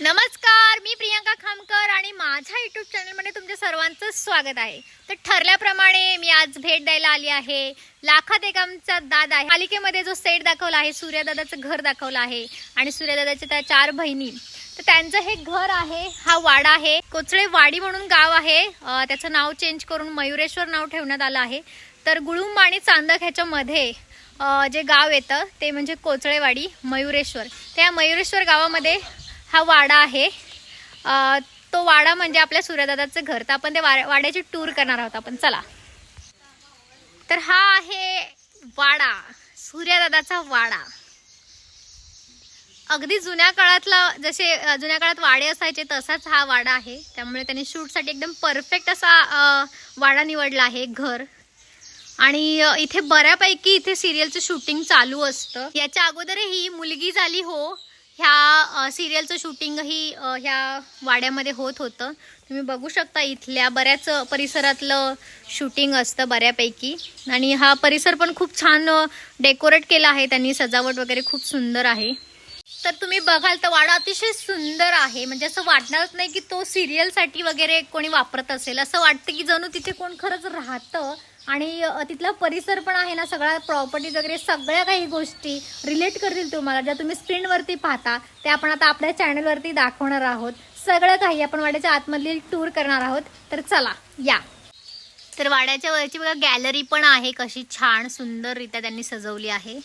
नमस्कार मी प्रियांका खामकर आणि माझ्या युट्यूब चॅनलमध्ये तुमच्या सर्वांचं स्वागत आहे. तर ठरल्याप्रमाणे मी आज भेट द्यायला आली आहे. लाखात एक आमचा दादा आहे. मालिकेमध्ये जो सेट दाखवला आहे सूर्यदादाचं घर दाखवलं आहे आणि सूर्यदादाच्या त्या चार बहिणी. तर त्यांचं हे घर आहे हा वाडा आहे. कोचळे वाडी म्हणून गाव आहे. त्याचं नाव चेंज करून मयुरेश्वर नाव ठेवण्यात आलं आहे. तर गुळुंब आणि चांदक ह्याच्यामध्ये जे गाव येतं ते म्हणजे कोचळेवाडी मयुरेश्वर. त्या मयुरेश्वर गावामध्ये हा वाडा आहे. तो वाडा म्हणजे आपल्या सूर्यदादाचं घर. तर आपण ते वाड्याची टूर करणार आहोत आपण. चला. तर हा आहे वाडा. सूर्यदादाचा वाडा. अगदी जुन्या काळातला जसे जुन्या काळात वाडे असायचे तसाच हा वाडा आहे. त्यामुळे त्यांनी शूटसाठी एकदम परफेक्ट असा वाडा निवडला आहे घर. आणि इथे बऱ्यापैकी इथे सिरियलचं शूटिंग चालू असतं. याच्या अगोदर ही मुलगी झाली हो ह्या सिरियलचं शूटिंगही ह्या वाड्यामध्ये होत होतं. तुम्ही बघू शकता इथल्या बऱ्याच परिसरातलं शूटिंग असतं बऱ्यापैकी. आणि हा परिसर पण खूप छान डेकोरेट केला आहे त्यांनी. सजावट वगैरे खूप सुंदर आहे. तर तुम्ही बघाल तर वाडा अतिशय सुंदर आहे. म्हणजे असं वाटणारच नाही की तो सिरियलसाठी वगैरे कोणी वापरत असेल. असं वाटतं की जणू तिथे कोण खरंच राहतं. आणि तिथला परिसर पण आहे ना सगळ्या प्रॉपर्टीज वगैरे सगळ्या काही गोष्टी रिलेट करतील तुम्हाला. ज्या तुम्ही स्क्रीनवरती पाहता ते आपण आता आपल्या चॅनलवरती दाखवणार आहोत. सगळं काही आपण वाड्याच्या आतमधली टूर करणार आहोत. तर चला या. तर वाड्याच्या वरची बघा गॅलरी पण आहे. कशी छान सुंदररित्या त्यांनी सजवली आहे.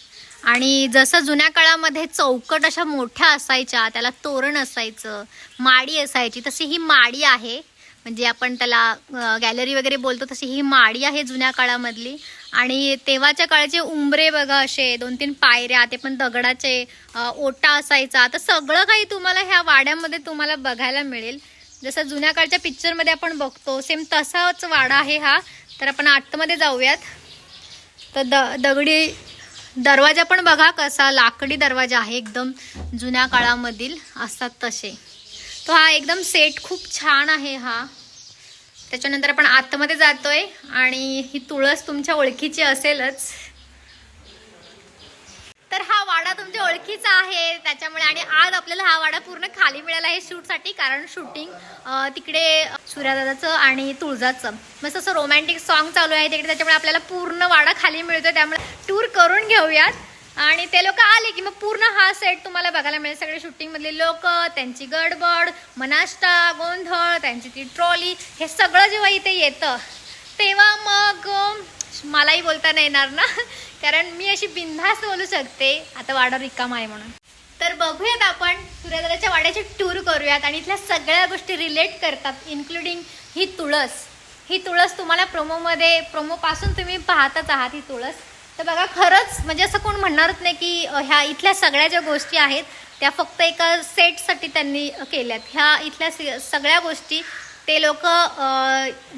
आणि जसं जुन्या काळामध्ये चौकट अशा मोठ्या असायच्या त्याला तोरण असायचं माडी असायची तशी ही माडी आहे. म्हणजे आपण त्याला गॅलरी वगैरे बोलतो तशी ही माडी आहे जुन्या काळामधली. आणि तेव्हाच्या काळाचे उंबरे बघा असे दोन तीन पायऱ्या ते पण दगडाचे ओटा असायचा. तर सगळं काही तुम्हाला ह्या वाड्यामध्ये तुम्हाला बघायला मिळेल. जसं जुन्या काळच्या पिक्चरमध्ये आपण बघतो सेम तसाच वाडा आहे हा. तर आपण आतमध्ये जाऊयात. तर द दगडी दरवाजा पण बघा कसा लाकडी दरवाजा आहे एकदम जुन्या काळामधील असतात तसे. तो हा एकदम सेट खूप छान आहे हा. त्याच्यानंतर आपण आतमध्ये जातोय आणि ही तुळस तुमच्या ओळखीची असेलच. तर हा वाडा तुमच्या ओळखीचा आहे त्याच्यामुळे आणि आज आपल्याला हा वाडा पूर्ण खाली मिळाला आहे शूटसाठी कारण शूटिंग तिकडे सूर्यदादाचं आणि तुळजाचं. मस्त असं रोमॅन्टिक सॉन्ग चालू आहे तिकडे त्याच्यामुळे आपल्याला पूर्ण वाडा खाली मिळतोय त्यामुळे टूर करून घेऊयात. आणि ते लोक आले की मग पूर्ण हा सेट तुम्हाला बघायला मिळेल. सगळे शूटिंगमधले लोक त्यांची गडबड मनाष्टा गोंधळ त्यांची ती ट्रॉली हे सगळं जेव्हा इथे येतं तेव्हा मग मलाही बोलता नाही येणार ना. कारण मी अशी बिनधास्त बोलू शकते. आता वाडा रिकामा आहे म्हणून. तर बघूयात आपण सूर्यदादाच्या वाड्याची टूर करूयात आणि इथल्या सगळ्या गोष्टी रिलेट करतात इन्क्लुडिंग ही तुळस. ही तुळस तुम्हाला प्रोमोमध्ये प्रोमोपासून तुम्ही पाहतच आहात ही तुळस. तर बघा खरंच म्हणजे असं कोण म्हणणारच नाही की ह्या इथल्या सगळ्या ज्या गोष्टी आहेत त्या फक्त एका सेटसाठी त्यांनी केल्यात. ह्या इथल्या सगळ्या गोष्टी ते लोक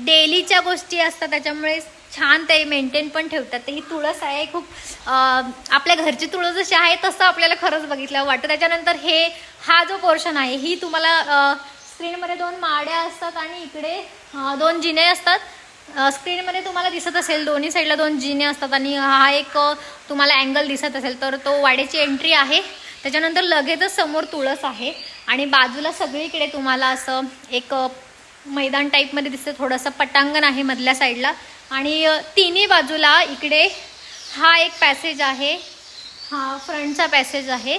डेलीच्या गोष्टी असतात त्याच्यामुळे छान ते मेंटेन पण ठेवतात. तर ही तुळस आहे खूप आपल्या घरची तुळस जशी आहे तसं आपल्याला खरंच बघितलं वाटतं. त्याच्यानंतर हे हा जो पोर्शन आहे ही तुम्हाला स्क्रीनमध्ये दोन माड्या असतात आणि इकडे दोन जिने असतात. स्क्रीनमध्ये तुम्हाला दिसत असेल दोन्ही साईडला दोन जिने असतात आणि हा एक तुम्हाला अँगल दिसत असेल तर तो वाड्याची एंट्री आहे. त्याच्यानंतर लगेचच समोर तुळस आहे आणि बाजूला सगळीकडे तुम्हाला असं एक मैदान टाईपमध्ये दिसतं थोडंसं पटांगण आहे मधल्या साईडला आणि तिन्ही बाजूला इकडे हा एक पॅसेज आहे. हा फ्रंटचा पॅसेज आहे.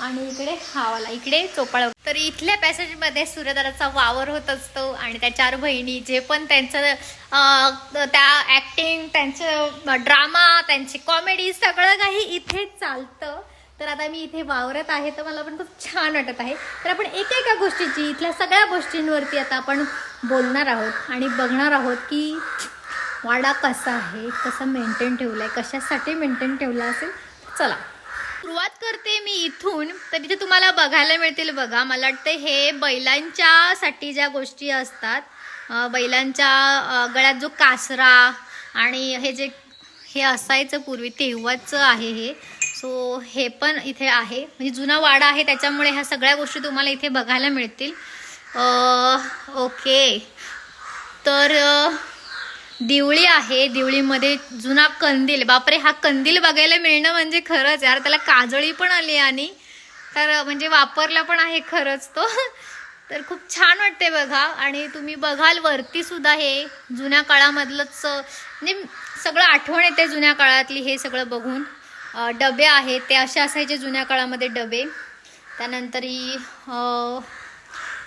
आणि इकडे हावाला इकडे चोपाळ. तर इथल्या पॅसेजमध्ये सूर्यदाराचा वावर होत असतो आणि त्या चार बहिणी जे पण त्यांचं त्या ऍक्टिंग त्यांचं ड्रामा त्यांची कॉमेडी सगळं काही इथे चालतं. तर आता मी इथे वावरत आहे तर मला पण खूप छान वाटत आहे. तर आपण एका एका गोष्टीची इथल्या सगळ्या गोष्टींवरती आता आपण बोलणार आहोत आणि बघणार आहोत की वाडा कसा आहे कसं मेंटेन ठेवलं आहे कशासाठी मेंटेन ठेवला असेल. चला. सुरुवात करते मी इथून तर इथे तुम्हाला बघायला मिळतील बघा. मला वाटतं हे बैलांच्या साठी ज्या गोष्टी असतात बैलांच्या गळ्यात जो कासरा आणि हे जे हे असायचं पूर्वी तेव्हाचं आहे हे. सो हे पण इथे आहे. म्हणजे जुना वाडा आहे त्याच्यामुळे ह्या सगळ्या गोष्टी तुम्हाला इथे बघायला मिळतील. ओके. तर दिवळी आहे दिवळीमध्ये जुना कंदील. बापरे हा कंदील बघायला मिळणं म्हणजे खरंच यार. त्याला काजळी पण आली आणि तर म्हणजे वापरला पण आहे खरंच तो. तर खूप छान वाटते बघा. आणि तुम्ही बघाल वरती सुद्धा हे जुन्या काळामधलंच म्हणजे सगळं आठवण येते जुन्या काळातली हे सगळं बघून. डबे आहेत ते असे असायचे जुन्या काळामध्ये डबे. त्यानंतर ही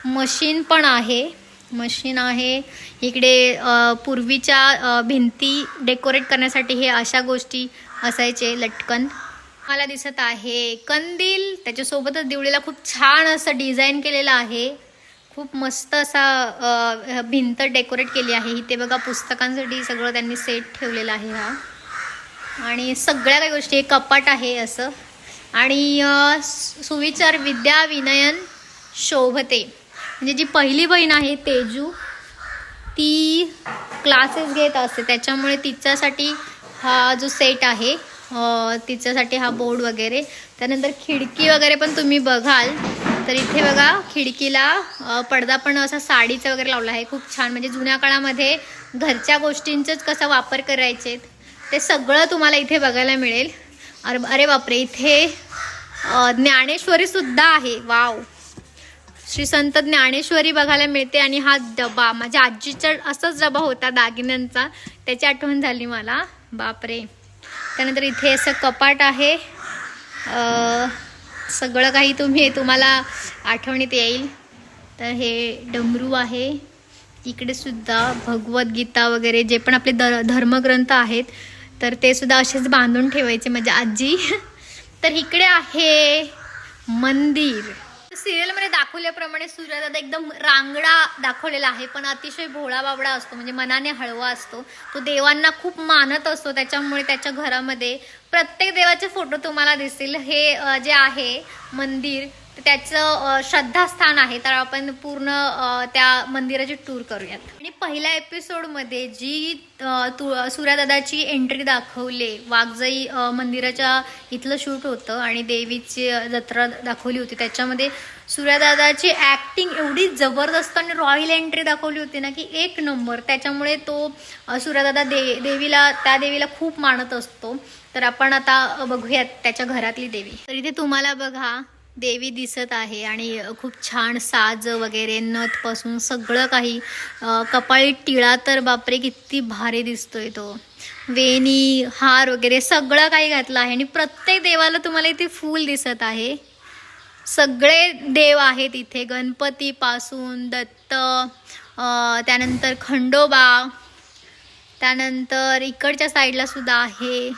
मशीन पण आहे. मशीन आहे. इकडे पूर्वीच्या भिंती डेकोरेट करण्यासाठी हे अशा गोष्टी असायचे लटकन. मला दिसत आहे कंदील. त्याच्यासोबतच दिवळीला खूप छान असं डिझाईन केलेलं आहे. खूप मस्त असा भिंत डेकोरेट केली आहे. इथे बघा पुस्तकांसाठी सगळं त्यांनी सेट ठेवलेला आहे हा. आणि सगळ्या काही गोष्टी कपाट आहे असं. आणि सुविचार विद्या विनयन शोभते. म्हणजे जी पहिली बहीण आहे तेजू ती क्लासेस घेत असते. त्याच्यामुळे तिच्यासाठी हा जो सेट आहे तिच्यासाठी हा बोर्ड वगैरे. त्यानंतर खिडकी वगैरे पण तुम्ही बघाल. तर इथे बघा खिडकीला पडदा पण असा साडीचा वगैरे लावला आहे. खूप छान. म्हणजे जुन्या काळामध्ये घरच्या गोष्टींचाच कसा वापर करायचे ते सगळं तुम्हाला इथे बघायला मिळेल. अरे अरे बापरे इथे ज्ञानेश्वरीसुद्धा ज्ञानेश्वरी सुद्धा आहे. वाव. श्री संत ज्ञानेश्वरी बघायला मिळते आणि हा डबा माझ्या आजीचा असाच डबा होता दागिन्यांचा. त्याची आठवण झाली मला. बापरे. त्यानंतर इथे असं कपाट आहे. सगळं काही तुम्ही तुम्हाला आठवणीत येईल. तर हे डमरू आहे. इकडे सुद्धा भगवद्गीता वगैरे जे पण आपले द धर्मग्रंथ आहेत तर ते सुद्धा असेच बांधून ठेवायचे माझ्या आजी. तर इकडे आहे मंदिर. सिरियलमध्ये दाखवल्याप्रमाणे सूर्यदादा एकदम रांगडा दाखवलेला आहे पण अतिशय भोळा बाबडा असतो म्हणजे मनाने हळवा असतो. तो देवांना खूप मानत असतो त्याच्यामुळे त्याच्या घरामध्ये प्रत्येक देवाचे फोटो तुम्हाला दिसतील. हे जे आहे मंदिर त्याचं श्रद्धास्थान आहे. तर आपण पूर्ण त्या मंदिराची टूर करूयात. आणि पहिल्या एपिसोडमध्ये जी तु सूर्यदादाची एंट्री दाखवले वाघजाई मंदिराच्या इथलं शूट होतं आणि देवीची जत्रा दाखवली होती त्याच्यामध्ये सूर्यदादाची ॲक्टिंग एवढी जबरदस्त आणि रॉयल एंट्री दाखवली होती ना की एक नंबर त्याच्यामुळे तो सूर्यादादा सूर्यदादा दे देवीला त्या देवीला खूप मानत असतो. तर आपण आता बघूयात त्याच्या घरातली देवी. तर इथे तुम्हाला बघा देवी दिसत आहे आणि खूप छान साज वगैरे नथपासून सगळं काही कपाळी टिळा तर बापरे किती भारी दिसतोय तो. वेणी हार वगैरे सगळं काही घातलं आहे आणि प्रत्येक देवाला तुम्हाला इथे फूल दिसत आहे. सगळे देव आहेत इथे. गणपतीपासून दत्त त्यानंतर खंडोबा त्यानंतर इकडच्या साईडला सुद्धा आहे.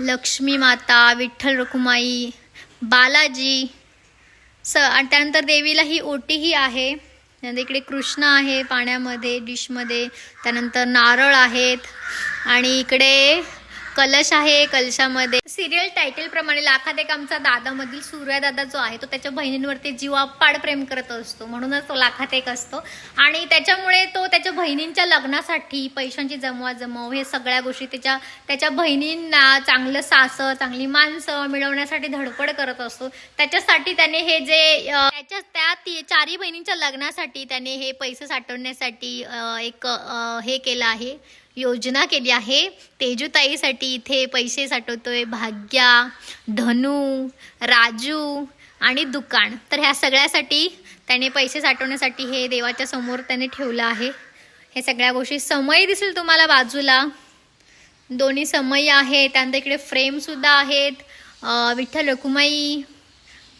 लक्ष्मी माता विठ्ठल रखुमाई बालाजी स आणि त्यानंतर देवीला ही ओटीही आहे. त्यानंतर इकडे कृष्ण आहे पाण्यामध्ये डिशमध्ये. त्यानंतर नारळ आहेत. आणि इकडे कलश आहे कलशामध्ये. सिरियल टायटल प्रमाणे लाखात एक आमचा दादामधील सूर्यदादा जो आहे तो त्याच्या बहिणींवरती जीवापाड प्रेम करत असतो. म्हणूनच तो लाखात एक असतो. आणि त्याच्यामुळे तो त्याच्या बहिणींच्या लग्नासाठी पैशांची जमवा जमव हे सगळ्या गोष्टी त्याच्या त्याच्या बहिणींना चांगलं सासं चांगली माणसं मिळवण्यासाठी धडपड करत असतो. त्याच्यासाठी त्याने हे जे त्याच्या त्या ती चारही बहिणींच्या लग्नासाठी त्याने हे पैसे साठवण्यासाठी एक हे केलं आहे. योजना केली आहे. तेजूताईसाठी इथे पैसे साठवतोय. भाग्या धनू राजू आणि दुकान. तर ह्या सगळ्यासाठी त्याने पैसे साठवण्यासाठी हे देवाच्या समोर त्याने ठेवलं आहे. हे सगळ्या गोष्टी समय दिसेल तुम्हाला बाजूला. दोन्ही समय आहे त्यानंतर इकडे फ्रेमसुद्धा आहेत. विठ्ठल रखुमाई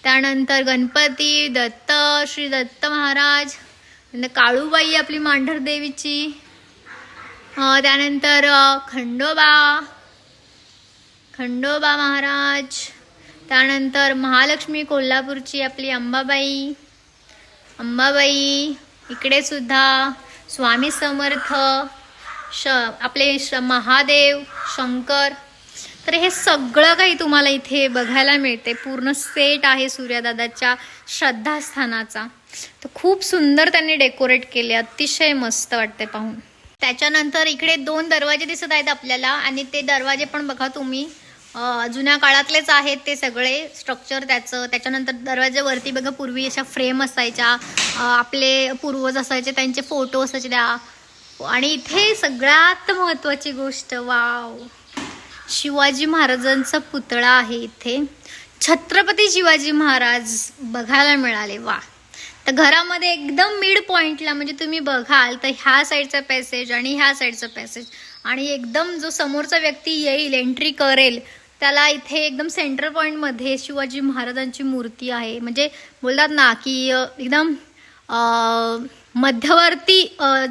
त्यानंतर गणपती दत्त श्री दत्त महाराज नंतर काळूबाई आपली मांढर देवीची त्यानंतर खंडोबा. खंडोबा महाराज. त्यानंतर महालक्ष्मी कोल्हापूरची आपली अंबाबाई. अंबाबाई इकडे सुद्धा स्वामी समर्थ श आपले श महादेव शंकर. तर हे सगळं काही तुम्हाला इथे बघायला मिळते. पूर्ण सेट आहे सूर्यदादाच्या श्रद्धास्थानाचा. तर खूप सुंदर त्यांनी डेकोरेट केले. अतिशय मस्त वाटते पाहून. त्याच्यानंतर इकडे दोन दरवाजे दिसत आहेत आपल्याला आणि ते दरवाजे पण बघा तुम्ही जुन्या काळातलेच आहेत ते सगळे स्ट्रक्चर त्याचं. त्याच्यानंतर दरवाज्यावरती बघा पूर्वी अशा फ्रेम असायच्या आपले पूर्वज असायचे त्यांचे फोटो असायचे त्या. आणि इथे सगळ्यात महत्त्वाची गोष्ट वाव. शिवाजी महाराजांचा पुतळा आहे इथे. छत्रपती शिवाजी महाराज बघायला मिळाले वा. तर घरामध्ये एकदम मिड पॉइंटला म्हणजे तुम्ही बघाल तर ह्या साईडचा पॅसेज आणि ह्या साईडचा पॅसेज आणि एकदम जो समोरचा व्यक्ती येईल एंट्री करेल त्याला इथे एकदम सेंटर पॉईंटमध्ये शिवाजी महाराजांची मूर्ती आहे. म्हणजे बोलतात ना की एकदम मध्यवर्ती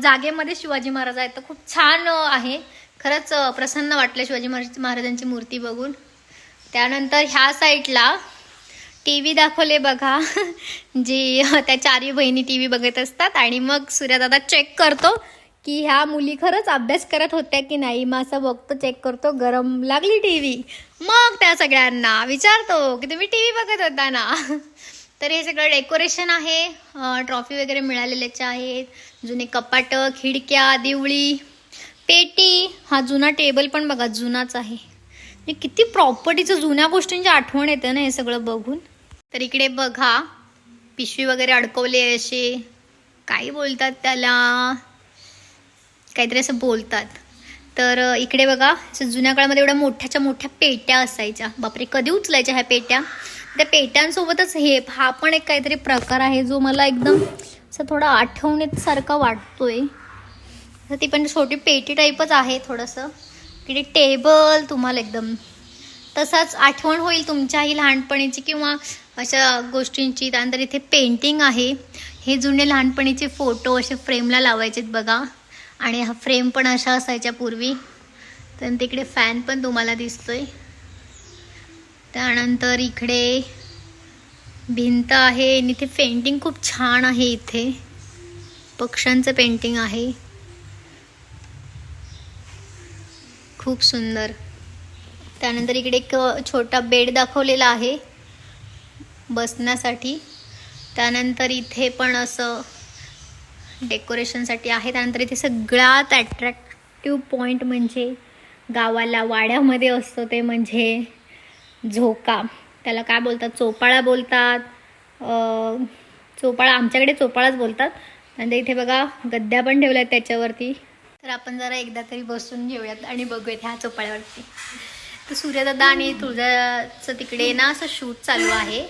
जागेमध्ये शिवाजी महाराज आहेत. तर खूप छान आहे. खरंच प्रसन्न वाटलं शिवाजी महाराज महाराजांची मूर्ती बघून. त्यानंतर ह्या साईडला टी व्ही दाखवले बघा. जी त्या चारही बहिणी टी व्ही बघत असतात आणि मग सूर्यदादा चेक करतो की ह्या मुली खरंच अभ्यास करत होत्या की नाही? मग असं बघतो चेक करतो गरम लागली टी व्ही मग त्या सगळ्यांना विचारतो की तुम्ही टी व्ही बघत होता ना? तर हे सगळं डेकोरेशन आहे. ट्रॉफी वगैरे मिळालेल्याच्या आहेत. जुने कपाट खिडक्या दिवळी पेटी. हा जुना टेबल पण बघा जुनाच आहे. म्हणजे किती प्रॉपर्टीचं जुन्या गोष्टींची आठवण येते ना हे सगळं बघून. तर इकडे बघा पिशवी वगैरे अडकवले असे काय बोलतात त्याला. काहीतरी असं बोलतात. तर इकडे बघा असं जुन्या काळामध्ये एवढ्या मोठ्याच्या मोठ्या पेट्या असायच्या. बापरे कधी उचलायच्या ह्या पेट्या? त्या पेट्यांसोबतच हे हा पण एक काहीतरी प्रकार आहे जो मला एकदम असं थोडा आठवणीसारखा वाटतोय. तर ती पण छोटी पेटी टाईपच आहे थोडंसं. तिकडे टेबल तुम्हाला एकदम तसाच आठवण होईल तुमच्याही लहानपणीची किंवा अशा गोष्टींची त्यानंतर इथे पेंटिंग आहे. हे जुने लहानपणीचे फोटो असे फ्रेमला लावायचेत बघा. आणि हा फ्रेम पण अशा असायच्या पूर्वी. तर तिकडे फॅन पण तुम्हाला दिसतोय. त्यानंतर इकडे भिंत आहे आणि इथे पेंटिंग खूप छान आहे इथे. पक्ष्यांचं पेंटिंग आहे. खूप सुंदर. त्यानंतर इकडे एक छोटा बेड दाखवलेला आहे. बसण्यासाठी. त्यानंतर इथे पण असं डेकोरेशनसाठी आहे. त्यानंतर इथे सगळ्यात ॲट्रॅक्टिव्ह पॉईंट म्हणजे गावाला वाड्यामध्ये असतो ते म्हणजे झोका. त्याला काय बोलतात? चोपाळा बोलतात. चोपाळा आमच्याकडे चोपाळाच बोलतात. आणि इथे बघा गद्द्या पण ठेवल्या आहेत त्याच्यावरती. तर आपण जरा एकदा तरी बसून घेऊयात आणि बघूयात ह्या चोपाळ्यावरती. तर सूर्यदादा आणि तुळजाचं तिकडे ना असं शूट चालू आहे.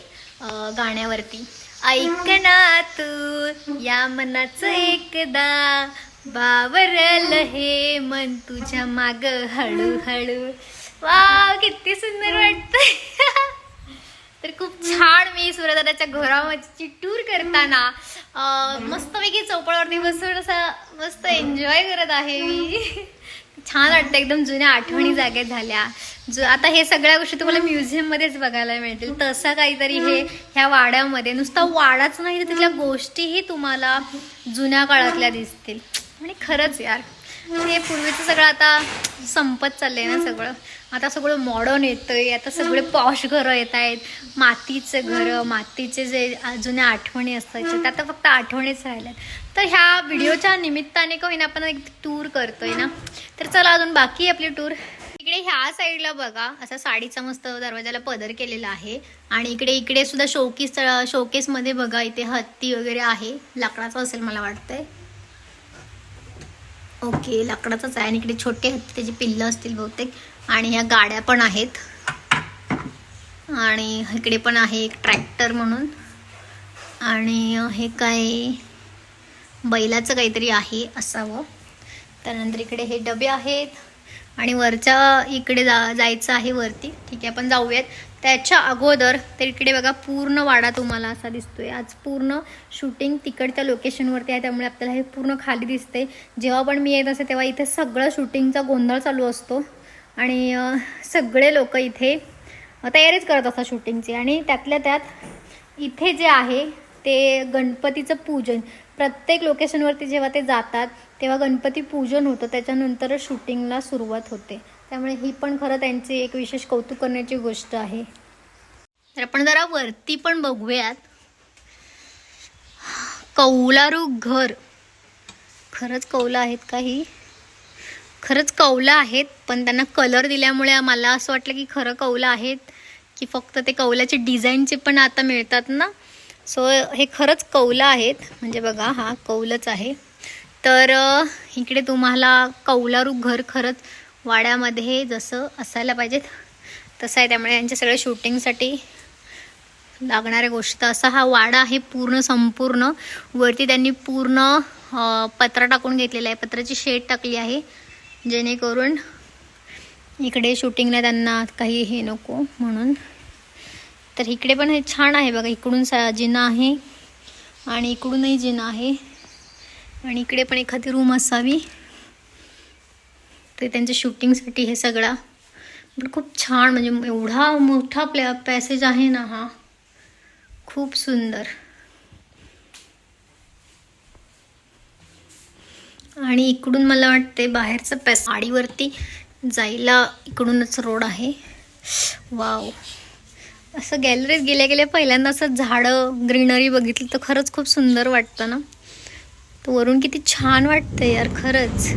गाण्यावरती. ऐक ना तू या मनाचं एकदा. बावरल हे मन तुझ्या माग हळूहळू. वा किती सुंदर वाटतंय. तर खूप छान मी सूर्यदादाच्या घराची टूर करताना मस्तपैकी चौपळावरती बसून असं मस्त एन्जॉय करत आहे मी. छान वाटतं एकदम जुन्या आठवणी जाग्यात झाल्या. जो आता हे सगळ्या गोष्टी तुम्हाला म्युझियम मध्येच बघायला मिळतील. तसं काहीतरी हे ह्या वाड्यामध्ये. नुसता वाडाच नाही तर तिथल्या गोष्टीही तुम्हाला जुन्या काळातल्या दिसतील. आणि खरंच यार हे पूर्वीचं सगळं आता संपत चाललंय ना सगळं. आता सगळं मॉडर्न येतंय आता सगळे पॉश घरं येत आहेत मातीचे घरं मातीचे जे जुन्या आठवणी असायच्या त्या आता फक्त आठवणीच राहिल्यात. तर ह्या व्हिडिओच्या निमित्ताने का होईना आपण एक टूर करतोय ना? तर चला अजून बाकी आपली टूर इकडे ह्या साईडला बघा असा साडीचा मस्त दरवाजाला पदर केलेला आहे. आणि इकडे इकडे सुद्धा शोकेस शोकेसमध्ये बघा इथे हत्ती वगैरे आहे. लाकडाचं असेल मला वाटतंय. ओके लाकडाचंच आहे आणि इकडे छोटे हत्ती त्याची पिल्लं असतील बहुतेक. आणि ह्या गाड्या पण आहेत. आणि इकडे पण आहे एक ट्रॅक्टर म्हणून. आणि हे काय बैलाचं काहीतरी आहे असावं. त्यानंतर इकडे हे डबे आहेत. आणि वरच्या इकडे जा जायचं आहे वरती. ठीक आहे आपण जाऊयात. त्याच्या अगोदर तर इकडे बघा पूर्ण वाडा तुम्हाला असा दिसतोय. आज पूर्ण शूटिंग तिकडच्या लोकेशनवरती आहे. त्यामुळे आपल्याला हे पूर्ण खाली दिसते जेव्हा पण मी येत असते तेव्हा इथे सगळं शूटिंगचा गोंधळ चालू असतो. आणि सगळे लोक इथे तयारीच करत असतात शूटिंगची. आणि त्यातल्या त्यात इथे जे आहे ते गणपतीचं पूजन. प्रत्येक लोकेशनवरती जेव्हा ते जातात तेव्हा गणपती पूजन होतं. त्याच्यानंतरच शूटिंगला सुरुवात होते. त्यामुळे ही पण खरं त्यांची एक विशेष कौतुक करण्याची गोष्ट आहे. तर आपण जरा वरती पण बघूयात. कौलारू घर. खरंच कौलं आहेत का ही? खरंच कौलं आहेत पण त्यांना कलर दिल्यामुळे मला असं वाटलं की खरं कौलं आहेत की फक्त ते कौलाचे डिझाईनचे पण आता मिळतात ना. सो हे खरंच कौलं आहेत. म्हणजे बघा हा कौलच आहे. तर इकडे तुम्हाला कौलारू घर खरंच वाड्यामध्ये जसं असायला पाहिजेत तसं आहे. त्यामुळे यांच्या सगळ्या शूटिंगसाठी लागणाऱ्या गोष्टी असा हा वाडा आहे पूर्ण संपूर्ण. वरती त्यांनी पूर्ण पत्रा टाकून घेतलेला आहे. पत्राची शेड टाकली आहे. जेणेकरून इकडे शूटिंगला त्यांना काही हे नको म्हणून. तर इकडे पण हे छान आहे बघा इकडून सा जिना आहे आणि इकडूनही जिना आहे. आणि इकडे पण एखादी रूम असावी. ते त्यांच्या शूटिंगसाठी हे सगळा. पण खूप छान म्हणजे एवढा मोठा प्लॅ पॅसेज आहे ना हा. खूप सुंदर. आणि इकडून मला वाटते बाहेरचं पॅस आडीवरती जायला इकडूनच रोड आहे. वाव. असं गॅलरीत गेल्या गेल्या पहिल्यांदा असं झाडं ग्रीनरी बघितली तर खरंच खूप सुंदर वाटतं ना? तो वरून किती छान वाटतं यार खरंच.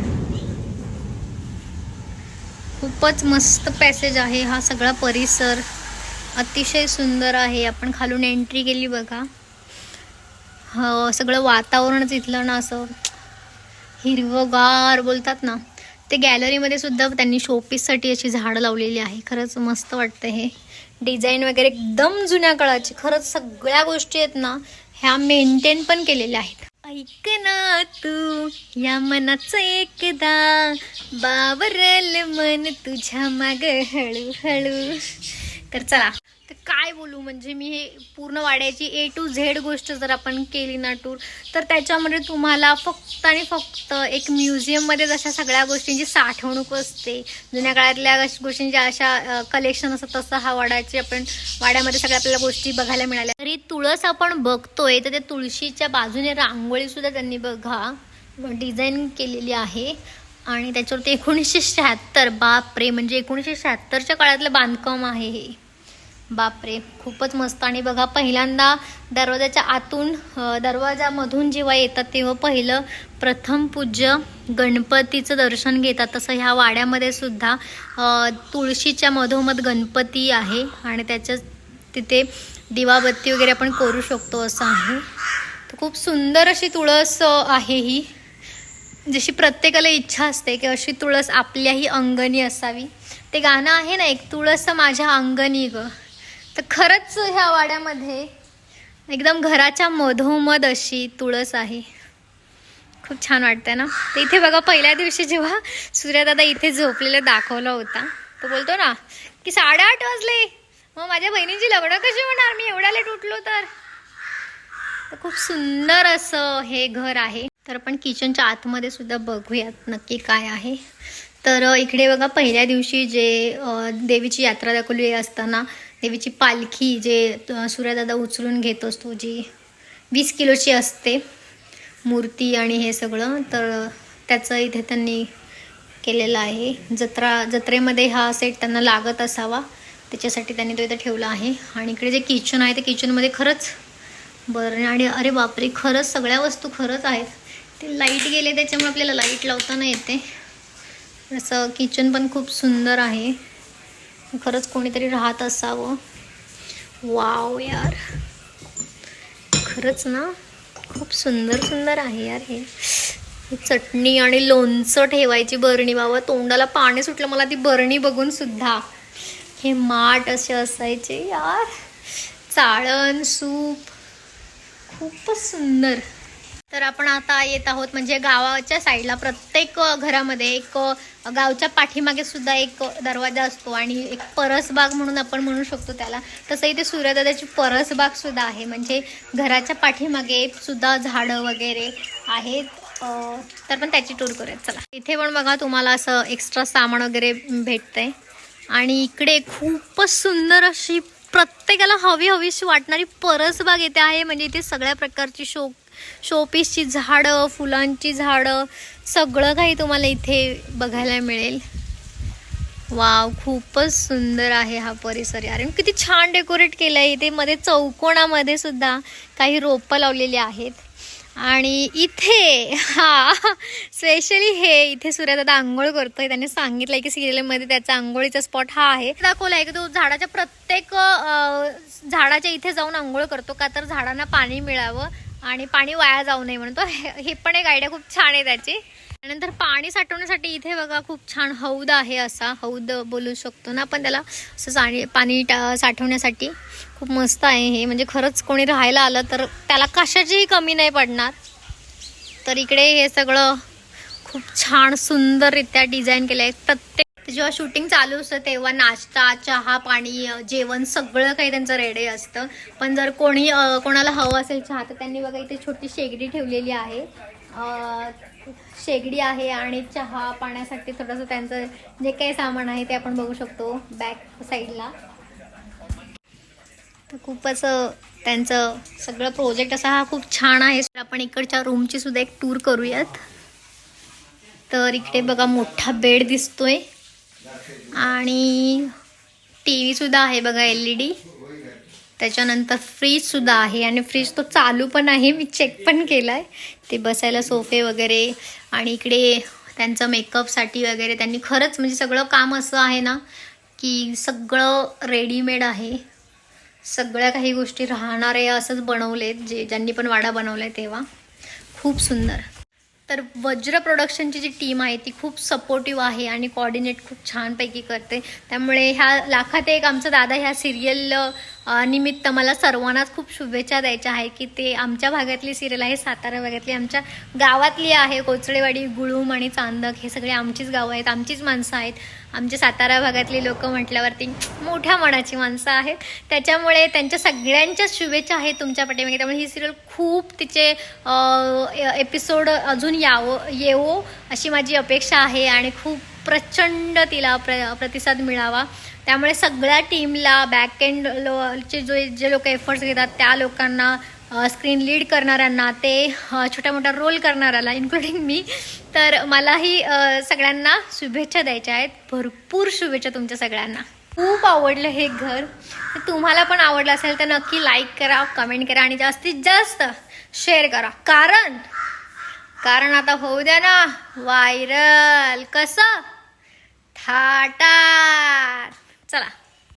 खूपच मस्त पॅसेज आहे हा सगळा परिसर. अतिशय सुंदर आहे. आपण खालून एंट्री केली बघा. हो सगळं वातावरणच इथलं ना असं. हिरवगार बोलतात ना ते गॅलरीमध्ये सुद्धा त्यांनी शोपीससाठी अशी झाडं लावलेली आहे. खरंच मस्त वाटतं हे. डिझाईन वगैरे एकदम जुन्या काळाची. खरंच सगळ्या गोष्टी आहेत ना ह्या मेंटेन पण केलेल्या आहेत. ऐक ना तू या मनाचं एकदा बावरल मन तुझ्या माग हळूहळू. तर चला. तर काय बोलू म्हणजे मी हे पूर्ण वाड्याची ए टू झेड गोष्ट जर आपण केली ना टूर तर त्याच्यामध्ये तुम्हाला फक्त आणि फक्त एक म्युझियममध्ये जशा सगळ्या गोष्टींची साठवणूक असते. जुन्या काळातल्या गोष्टींच्या अशा कलेक्शन असतं तसं हा वाड्याची आपण वाड्यामध्ये सगळ्या आपल्याला गोष्टी बघायला मिळाल्या. तरी तुळस आपण बघतोय तर त्या तुळशीच्या बाजूने रांगोळी सुद्धा त्यांनी बघा डिझाईन केलेली आहे. आणि त्याच्यावरती एकोणीसशे शहात्तर बापरे म्हणजे एकोणीसशे शहात्तरच्या काळातलं बांधकाम आहे हे. बापरे खूपच मस्त. आणि बघा पहिल्यांदा दरवाजाच्या आतून दरवाजामधून जेव्हा येतात तेव्हा पहिलं प्रथम पूज्य गणपतीचं दर्शन घेतात. तसं ह्या वाड्यामध्ये सुद्धा तुळशीच्या मधोमध गणपती आहे. आणि त्याच्या तिथे दिवाबत्ती वगैरे आपण करू शकतो असं आहे. तर खूप सुंदर अशी तुळस आहे ही. जशी प्रत्येकाला इच्छा असते की अशी तुळस आपल्याही अंगणी असावी. ते गाणं आहे ना एक तुळस माझ्या अंगणी ग. तर खरंच ह्या वाड्यामध्ये एकदम घराच्या मधोमध अशी तुळस आहे. खूप छान वाटतं ना? तर इथे बघा पहिल्या दिवशी जेव्हा सूर्यदादा इथे झोपलेलं दाखवला होता तो बोलतो ना की साडेआठ वाजले. मग माझ्या बहिणींची लग्न कशी होणार? मी एवढ्या लेट उठलो तर. खूप सुंदर असं हे घर आहे. तर आपण किचनच्या आतमध्ये सुद्धा बघूयात नक्की काय आहे. तर इकडे बघा पहिल्या दिवशी जे देवीची यात्रा दाखवली असताना देवीची पालखी जे सूर्यदादा उचलून घेत असतो जी वीस किलोची असते मूर्ती आणि हे सगळं तर त्याचं इथे त्यांनी केलेलं आहे. जत्रा जत्रेमध्ये हा सेट त्यांना लागत असावा त्याच्यासाठी त्यांनी तो इथं ठेवला आहे. आणि इकडे जे किचन आहे ते किचनमध्ये खरंच बरं आणि अरे बापरे खरंच सगळ्या वस्तू खरंच आहेत. ते लाइट गेले त्याच्यामुळे आपल्याला लाइट लावताना येते. असं किचन पण खूप सुंदर आहे. खरंच कोणीतरी राहत असावं. वाव यार. खरंच ना? खूप सुंदर सुंदर आहे यार हे. चटणी आणि लोणचं ठेवायची बरणी बाबा. तोंडाला पाणी सुटलं मला ती बरणी बघून सुद्धा. हे माठ असे असायचे यार. चाळण सूप. खूपच सुंदर. तर आपण आता येत आहोत म्हणजे गावाच्या साईडला प्रत्येक घरामध्ये एक गावच्या पाठीमागे सुद्धा एक दरवाजा असतो आणि एक परसबाग म्हणून आपण म्हणू शकतो त्याला. तसं इथे सूर्यदादाची परसबाग सुद्धा आहे. म्हणजे घराच्या पाठीमागे सुद्धा झाडं वगैरे आहेत. तर पण त्याची टूर करूयात. चला. इथे पण बघा तुम्हाला असं एक्स्ट्रा सामान वगैरे भेटतंय. आणि इकडे खूपच सुंदर अशी प्रत्येकाला हवी हवीशी वाटणारी परसबाग येते आहे. म्हणजे इथे सगळ्या प्रकारची शोक शोपीसची झाडं फुलांची झाडं सगळं काही तुम्हाला इथे बघायला मिळेल. वाव खूपच सुंदर आहे हा परिसर यार. किती छान डेकोरेट केलं आहे इथे मध्ये चौकोनामध्ये सुद्धा काही रोपं लावलेली आहेत. आणि इथे हा स्पेशली हे इथे सूर्यदादा आंघोळ करतोय. त्याने सांगितलंय की सिरियलमध्ये त्याचा आंघोळीचा स्पॉट हा आहे. दाखवलाय की तो झाडाच्या प्रत्येक झाडाच्या इथे जाऊन आंघोळ करतो. का तर झाडांना पाणी मिळावं. आणि पाणी वाया जाऊ नये म्हणून. तो हे हे पण एक आयडिया खूप छान आहे त्याची. त्यानंतर पाणी साठवण्यासाठी इथे बघा खूप छान हौद आहे असा. हौद बोलू शकतो ना आपण त्याला? असं पाणी टा साठवण्यासाठी. खूप खूप मस्त आहे हे. म्हणजे खरंच कोणी राहायला आलं तर त्याला कशाचीही कमी नाही पडणार. तर इकडे हे सगळं खूप छान सुंदररित्या डिझाईन केलं आहे प्रत्येक जेव्हा शूटिंग चालू असतं तेव्हा नाश्ता चहा पाणी जेवण सगळं काही त्यांचं रेडी असतं. पण जर कोणी कोणाला हवं असेल चहा तर त्यांनी बघा इथे छोटी शेगडी ठेवलेली आहे. शेगडी आहे आणि चहा पाण्यासाठी थोडंसं त्यांचं जे काही सामान आहे ते आपण बघू शकतो बॅक साईडला तर खूपच त्यांचं सगळं प्रोजेक्ट असा हा खूप छान आहे. आपण इकडच्या रूमची सुद्धा एक टूर करूयात. तर इकडे बघा मोठा बेड दिसतोय. आणि टी व्ही सुद्धा आहे बघा एल ई डी. त्याच्यानंतर फ्रीजसुद्धा आहे आणि फ्रीज तो चालू पण आहे मी चेक पण केला आहे ते बसायला सोफे वगैरे आणि इकडे त्यांचं मेकअपसाठी वगैरे त्यांनी खरंच म्हणजे सगळं काम असं आहे ना की सगळं रेडीमेड आहे. सगळ्या काही गोष्टी राहणार आहे असंच बनवलेत जे ज्यांनी पण वाडा बनवला आहे तेव्हा. खूप सुंदर. तर वज्र प्रोडक्शनची जी टीम आहे ती खूप सपोर्टिव्ह आहे आणि कॉर्डिनेट खूप छानपैकी करते. त्यामुळे ह्या लाखात एक आमचा दादा ह्या सिरियल निमित्त मला सर्वांनाच खूप शुभेच्छा द्यायच्या आहे की ते आमच्या भागातली सिरियल आहे सातारा भागातली आमच्या गावातली आहे कोचळेवाडी गुळूम आणि चांदक हे सगळे आमचीच गावं आहेत आमचीच माणसं आहेत. आमच्या सातारा भागातली लोक म्हटल्यावरती मोठ्या मनाची माणसं आहेत. त्याच्यामुळे त्यांच्या सगळ्यांच्याच शुभेच्छा आहेत तुमच्या पाठीमागे. त्यामुळे ही सिरियल खूप तिचे एपिसोड अजून यावं येवो अशी माझी अपेक्षा आहे आणि खूप प्रचंड तिला प्र प्रतिसाद मिळावा. त्यामुळे सगळ्या टीमला बॅक एंड चे जो जे लोक एफर्ट्स घेतात त्या लोकांना स्क्रीन लीड करणाऱ्यांना ते छोटा छोट्या मोठ्या रोल करणाऱ्याला इन्क्लुडिंग मी तर मलाही सगळ्यांना शुभेच्छा द्यायच्या आहेत. भरपूर शुभेच्छा तुमच्या सगळ्यांना. खूप आवडलं हे घर. तर तुम्हाला पण आवडलं असेल तर नक्की लाईक करा कमेंट करा आणि जास्तीत जास्त शेअर करा. कारण कारण आता होऊ द्या ना व्हायरल कसं? थाटात चला